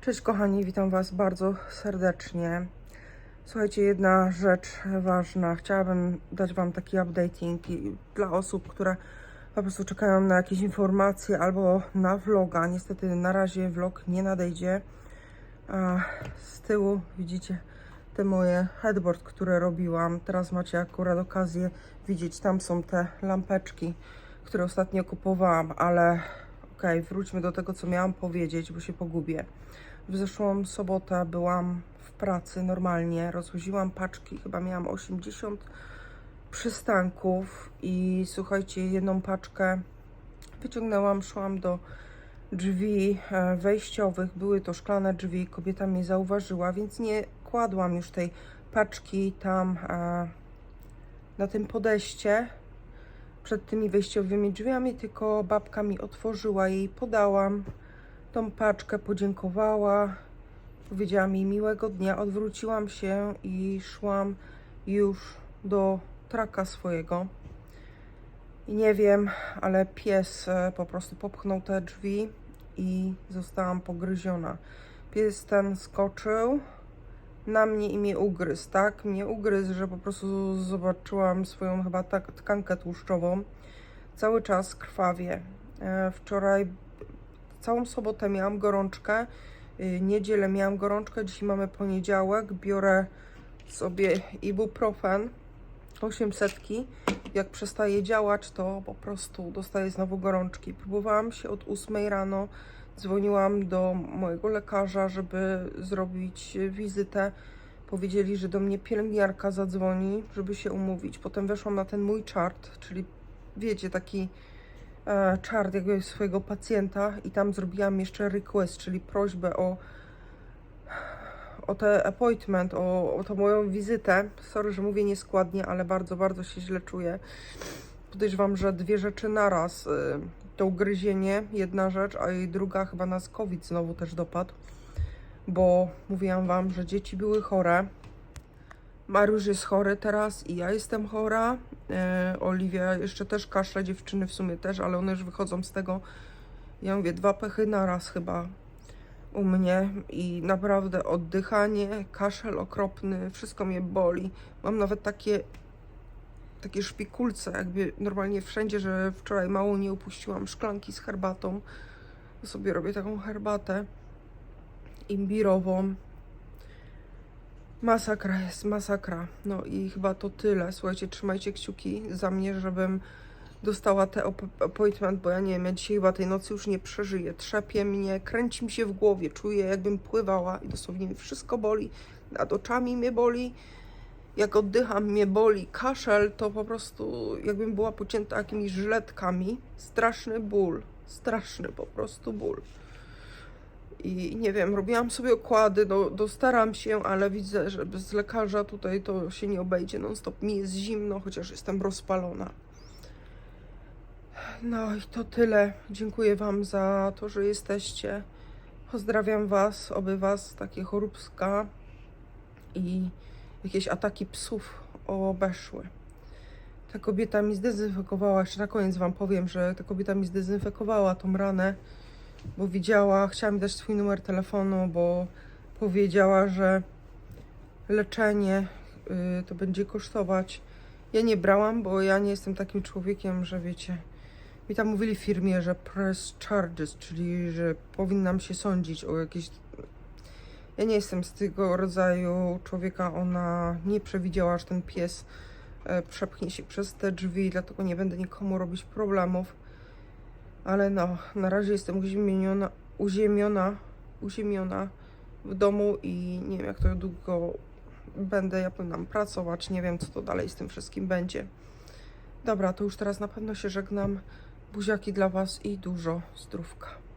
Cześć kochani, witam Was bardzo serdecznie. Słuchajcie, jedna rzecz ważna. Chciałabym dać Wam taki updating dla osób, które po prostu czekają na jakieś informacje albo na vloga. Niestety na razie vlog nie nadejdzie. A z tyłu widzicie te moje headboard, które robiłam. Teraz macie akurat okazję widzieć, tam są te lampeczki, które ostatnio kupowałam, ale okej, wróćmy do tego, co miałam powiedzieć, bo się pogubię. W zeszłą sobotę byłam w pracy normalnie, rozwoziłam paczki, chyba miałam 80 przystanków i słuchajcie, jedną paczkę wyciągnęłam, szłam do drzwi e, wejściowych, były to szklane drzwi, kobieta mnie zauważyła, więc nie kładłam już tej paczki tam e, na tym podejście. Przed tymi wejściowymi drzwiami, tylko babka mi otworzyła jej, podałam tą paczkę, podziękowała, powiedziała mi miłego dnia, odwróciłam się i szłam już do traka swojego. I nie wiem, ale pies e, po prostu popchnął te drzwi i zostałam pogryziona. Pies ten skoczył na mnie i mnie ugryzł, tak? Mnie ugryzł, że po prostu zobaczyłam swoją chyba tak, tkankę tłuszczową. Cały czas krwawie. Wczoraj całą sobotę miałam gorączkę, y, niedzielę miałam gorączkę, dzisiaj mamy poniedziałek, biorę sobie ibuprofen 800. Jak przestaje działać, to po prostu dostaję znowu gorączki. Próbowałam się od 8 rano, dzwoniłam do mojego lekarza, żeby zrobić wizytę. Powiedzieli, że do mnie pielęgniarka zadzwoni, żeby się umówić. Potem weszłam na ten mój chart, czyli wiecie, taki chart jakby swojego pacjenta i tam zrobiłam jeszcze request, czyli prośbę o o ten appointment, o, o tą moją wizytę. Sorry, że mówię nieskładnie, ale bardzo, bardzo się źle czuję. Podejrzewam, że dwie rzeczy naraz. Y, to ugryzienie, jedna rzecz, a i druga chyba nas COVID znowu też dopadł. Bo mówiłam wam, że dzieci były chore. Mariusz jest chory teraz i ja jestem chora. E, Oliwia jeszcze też kaszle, dziewczyny w sumie też, ale one już wychodzą z tego. Ja mówię, dwa pechy naraz chyba u mnie i naprawdę oddychanie, kaszel okropny, wszystko mnie boli. Mam nawet takie takie szpikulce, jakby normalnie wszędzie, że wczoraj mało nie upuściłam szklanki z herbatą. Sobie robię taką herbatę imbirową. Masakra jest, masakra. No i chyba to tyle. Słuchajcie, trzymajcie kciuki za mnie, żebym dostała te appointment, bo ja nie wiem, ja dzisiaj chyba tej nocy już nie przeżyję. Trzepie mnie, kręci mi się w głowie, czuję jakbym pływała i dosłownie mi wszystko boli. Nad oczami mnie boli, jak oddycham mnie boli. Kaszel to po prostu jakbym była pocięta jakimiś żyletkami. Straszny ból, straszny po prostu ból. I nie wiem, robiłam sobie okłady, no, dostaram się, ale widzę, że bez lekarza tutaj to się nie obejdzie non stop. Mi jest zimno, chociaż jestem rozpalona. No i to tyle. Dziękuję Wam za to, że jesteście. Pozdrawiam Was, oby Was takie choróbska i jakieś ataki psów obeszły. Ta kobieta mi zdezynfekowała, jeszcze na koniec Wam powiem, że ta kobieta mi zdezynfekowała tą ranę, bo widziała, chciała mi dać swój numer telefonu, bo powiedziała, że leczenie y, to będzie kosztować. Ja nie brałam, bo ja nie jestem takim człowiekiem, że wiecie, mi tam mówili w firmie, że press charges, czyli że powinnam się sądzić o jakieś. Ja nie jestem z tego rodzaju człowieka. Ona nie przewidziała, że ten pies e, przepchnie się przez te drzwi, dlatego nie będę nikomu robić problemów. Ale no, na razie jestem uziemiona, uziemiona, uziemiona w domu i nie wiem, jak to długo będę. Ja powinnam pracować. Nie wiem, co to dalej z tym wszystkim będzie. Dobra, to już teraz na pewno się żegnam. Buziaki dla Was i dużo zdrówka.